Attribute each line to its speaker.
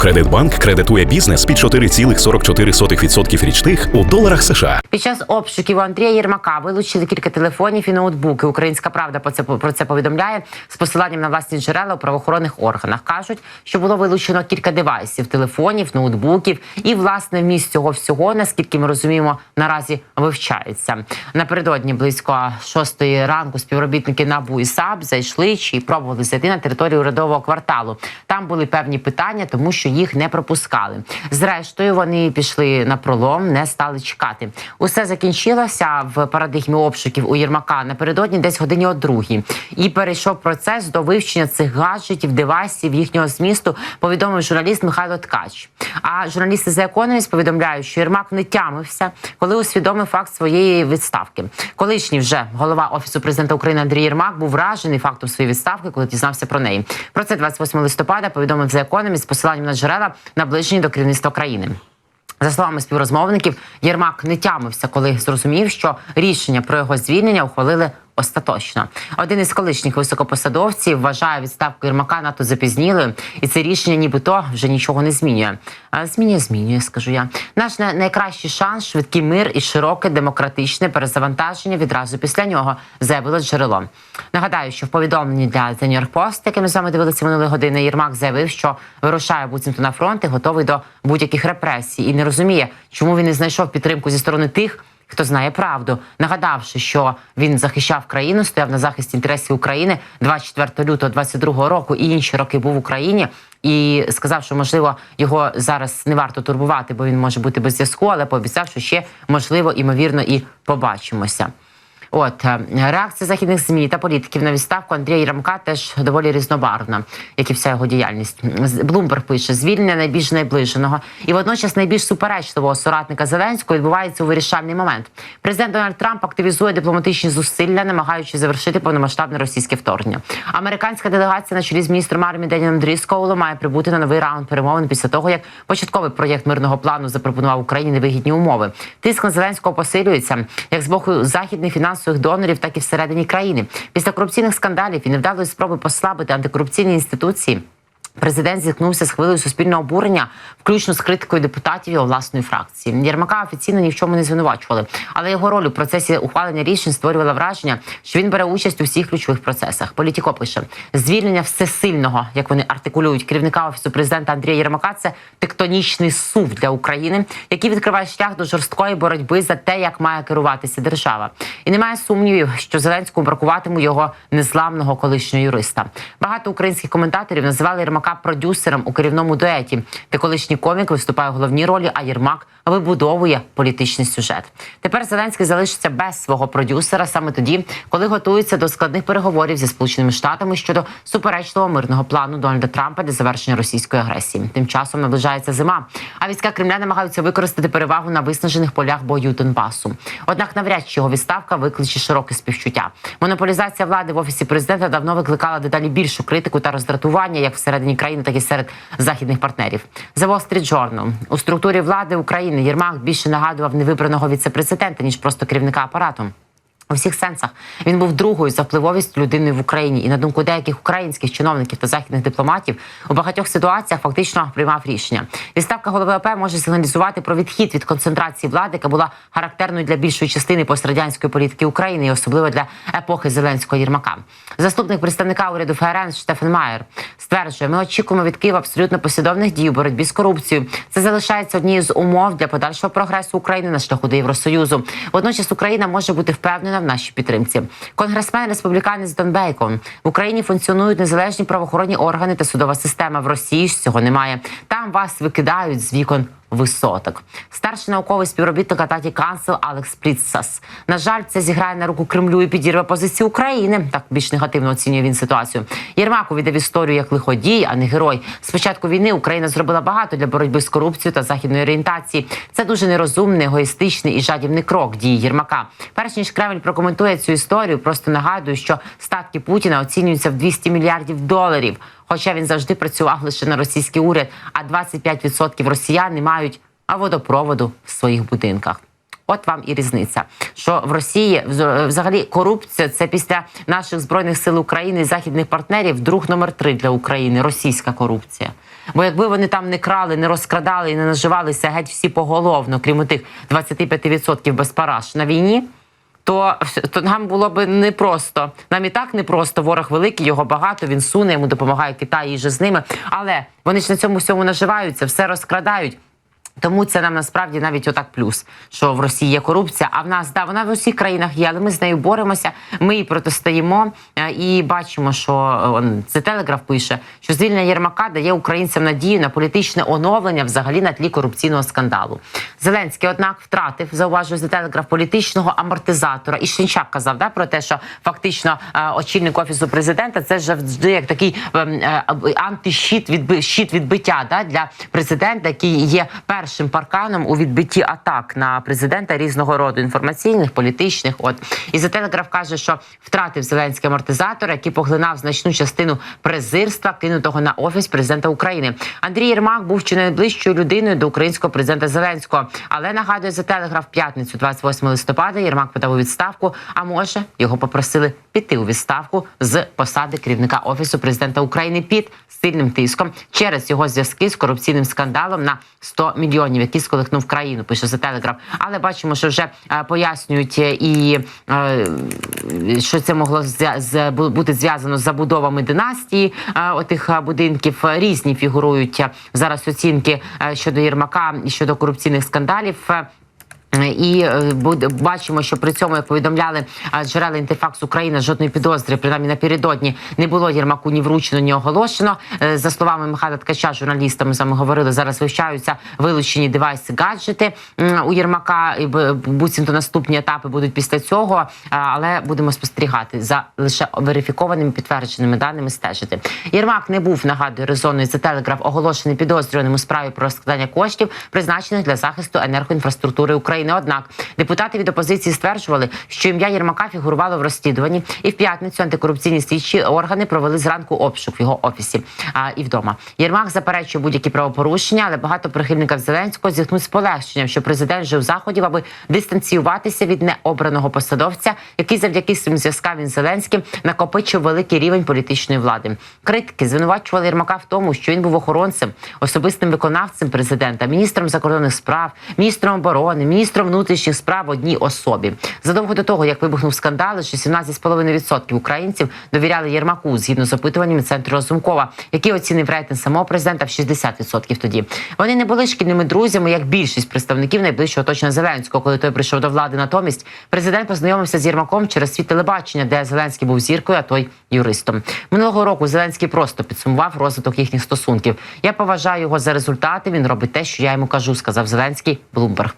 Speaker 1: Ощадкредитбанк кредитує бізнес під 4,44% річних у доларах США.
Speaker 2: Під час обшуків Андрія Єрмака вилучили кілька телефонів і ноутбуки. Українська правда про це про це повідомляє з посиланням на власні джерела у правоохоронних органах. кажуть, що було вилучено кілька девайсів, телефонів, ноутбуків і власне вміст цього всього, наскільки ми розуміємо, наразі вивчається. Напередодні близько шостої ранку співробітники НАБУ і САП зайшли чи пробували зайти на територію урядового кварталу. Там були певні питання, тому що їх не пропускали. Зрештою, вони пішли на пролом, не стали чекати. Усе закінчилося в парадигмі обшуків у Єрмака напередодні, десь годині о другій. І перейшов процес до вивчення цих гаджетів, девайсів їхнього змісту. Повідомив журналіст Михайло Ткач. А журналісти за економіст повідомляють, що Єрмак не тямився, коли усвідомив факт своєї відставки. Колишній вже голова офісу президента України Андрій Єрмак був вражений фактом своєї відставки, коли дізнався про неї. Про це 28 листопада повідомив за економіст з посиланням на джерела, наближені до керівництва країни. За словами співрозмовників, Єрмак не тямився, коли зрозумів, що рішення про його звільнення ухвалили остаточно. Один із колишніх високопосадовців вважає відставку Єрмака надто запізнілою, і це рішення, нібито вже нічого не змінює. А змінює, змінює, скажу я. Наш най- найкращий шанс швидкий мир і широке демократичне перезавантаження відразу після нього заявило джерело. Нагадаю, що в повідомленні для The New York Post, яке ми з вами дивилися минулої години, Єрмак заявив, що вирушає буцімто на фронт і готовий до будь-яких репресій, і не розуміє, чому він не знайшов підтримку зі сторони тих. Хто знає правду, нагадавши, що він захищав країну, стояв на захисті інтересів України 24 лютого 22 року і інші роки був в Україні, і сказав, що можливо його зараз не варто турбувати, бо він може бути без зв'язку, але пообіцяв, що ще можливо, імовірно, і побачимося. От е, реакція західних змі та політиків на відставку Андрія Єрмака теж доволі різнобарвна, як і вся його діяльність. Блумберг пише звільнення найбільш найближеного і водночас найбільш суперечливого соратника Зеленського відбувається у вирішальний момент. Президент Дональд Трамп активізує дипломатичні зусилля, намагаючись завершити повномасштабне російське вторгнення. Американська делегація на чолі з міністром армії Деніном Дріскоулом має прибути на новий раунд перемовин після того, як початковий проєкт мирного плану запропонував Україні невигідні умови. Тиск на Зеленського посилюється як з боку західних фінансових донорів, так і всередині країни. Після корупційних скандалів і невдалої спроби послабити антикорупційні інституції. Президент зіткнувся з хвилею суспільного обурення, включно з критикою депутатів його власної фракції. Єрмака офіційно ні в чому не звинувачували, але його роль у процесі ухвалення рішень створювала враження, що він бере участь у всіх ключових процесах. Політіко пише звільнення всесильного, як вони артикулюють керівника офісу президента Андрія Єрмака. Це тектонічний сув для України, який відкриває шлях до жорсткої боротьби за те, як має керуватися держава. І немає сумнівів, що Зеленському бракуватиму його незламного колишнього юриста. Багато українських коментаторів називали Єрмака продюсером у керівному дуеті, де колишній комік виступає в головній ролі, а Єрмак вибудовує політичний сюжет. Тепер Зеленський залишиться без свого продюсера саме тоді, коли готується до складних переговорів зі сполученими штатами щодо суперечливого мирного плану Дональда Трампа для завершення російської агресії. Тим часом наближається зима, а війська Кремля намагаються використати перевагу на виснажених полях бою Донбасу. Однак, навряд чи його відставка викличе широке співчуття. Монополізація влади в офісі президента давно викликала дедалі більшу критику та роздратування, як всередині країни, так і серед західних партнерів. The Wall Street Journal. у структурі влади України Єрмак більше нагадував невибраного віце-президента, ніж просто керівника апарату. У всіх сенсах він був другою за впливовістю людиною в Україні, і на думку деяких українських чиновників та західних дипломатів у багатьох ситуаціях фактично приймав рішення. Відставка голови ОП може сигналізувати про відхід від концентрації влади, яка була характерною для більшої частини пострадянської політики України, і особливо для епохи Зеленського Єрмака. Заступник представника уряду ФРН Штефан Майер стверджує: ми очікуємо від Києва абсолютно послідовних дій у боротьбі з корупцією. Це залишається однією з умов для подальшого прогресу України на шляху до Євросоюзу. Водночас Україна може бути впевнена в нашій підтримці. Конгресмен республіканець Дон Бейкон в Україні функціонують незалежні правоохоронні органи та судова система. В Росії ж цього немає. Там вас викидають з вікон. Висоток, старший науковий співробітник Ататі Кансел Алекс Пріцас. На жаль, це зіграє на руку Кремлю і підірве позиції України. Так більш негативно оцінює він ситуацію. Єрмак увійде в історію як лиходій, а не герой. З початку війни Україна зробила багато для боротьби з корупцією та західної орієнтації. Це дуже нерозумний, егоїстичний і жадібний крок дії Єрмака. Перш ніж Кремль прокоментує цю історію, просто нагадую, що статки Путіна оцінюються в 200 мільярдів доларів. Хоча він завжди працював лише на російський уряд, а 25% росіян не мають водопроводу в своїх будинках. От вам і різниця. Що в Росії взагалі корупція це після наших збройних сил України і західних партнерів друг номер три для України російська корупція. Бо якби вони там не крали, не розкрадали і не наживалися геть всі поголовно, крім тих 25% без параш на війні. То, то нам було б непросто. Нам і так непросто. Ворог великий, його багато. Він суне, йому допомагає Китай же з ними. Але вони ж на цьому всьому наживаються, все розкрадають. Тому це нам насправді навіть отак плюс, що в Росії є корупція. А в нас да вона в усіх країнах є, але ми з нею боремося. Ми їй протистоїмо е, і бачимо, що е, це телеграф пише, що звільнення Єрмака дає українцям надію на політичне оновлення взагалі на тлі корупційного скандалу. Зеленський, однак, втратив зауважує за телеграф політичного амортизатора. І Шинчак казав да про те, що фактично е, очільник офісу президента це завжди як такий ем, антищит відби щит відбиття да для президента, який є першим парканом у відбитті атак на президента різного роду інформаційних, політичних. От і за телеграф каже, що втратив Зеленський амортизатор, який поглинав значну частину презирства, кинутого на офіс президента України. Андрій Єрмак був чи найближчою людиною до українського президента Зеленського, але нагадує за телеграф п'ятницю, 28 листопада. Єрмак подав у відставку. А може його попросили піти у відставку з посади керівника офісу президента України під сильним тиском через його зв'язки з корупційним скандалом на 100 мільйонів, який сколихнув країну. Пише за телеграф. Але бачимо, що вже е, пояснюють е, і е, що це могло з- бути зв'язано з забудовами династії отих будинків. Різні фігурують зараз оцінки щодо Єрмака і щодо корупційних скандалів. Е, і е, бачимо, що при цьому, як повідомляли е, джерела інтерфакс Україна, жодної підозри, принаймні напередодні, не було Єрмаку ні вручено, ні оголошено. За словами Михайла Ткача, журналістами саме говорили, зараз вивчаються вилучені девайси, гаджети у Єрмака. І буцімто наступні етапи будуть після цього. Але будемо спостерігати за лише верифікованими підтвердженими даними. Стежити. Єрмак не був нагадую резонною за телеграф, оголошений підозрюваним у справі про розкладання коштів, призначених для захисту енергоінфраструктури України. Однак депутати від опозиції стверджували, що ім'я Єрмака фігурувало в розслідуванні, і в п'ятницю антикорупційні слідчі органи провели зранку обшук в його офісі а, і вдома. Єрмак заперечує будь-які правопорушення, але багато прихильників Зеленського зіткнуть з полегшенням, що президент жив заходів, аби дистанціюватися від необраного посадовця, який завдяки своїм зв'язкам із Зеленським накопичив великий рівень політичної влади. Критики звинувачували Єрмака в тому, що він був охоронцем, особистим виконавцем президента, міністром закордонних справ, міністром оборони, міністром внутрішніх справ одній особі. Задовго до того, як вибухнув скандал, що 17,5% українців довіряли Єрмаку згідно з опитуваннями центру Розумкова, який оцінив рейтинг самого президента в 60% тоді. Вони не були шкільними друзями, як більшість представників найближчого оточення Зеленського, коли той прийшов до влади. Натомість президент познайомився з Єрмаком через світ телебачення, де Зеленський був зіркою, а той юристом. Минулого року Зеленський просто підсумував розвиток їхніх стосунків. Я поважаю його за результати. Він робить те, що я йому кажу, сказав Зеленський. Блумберг.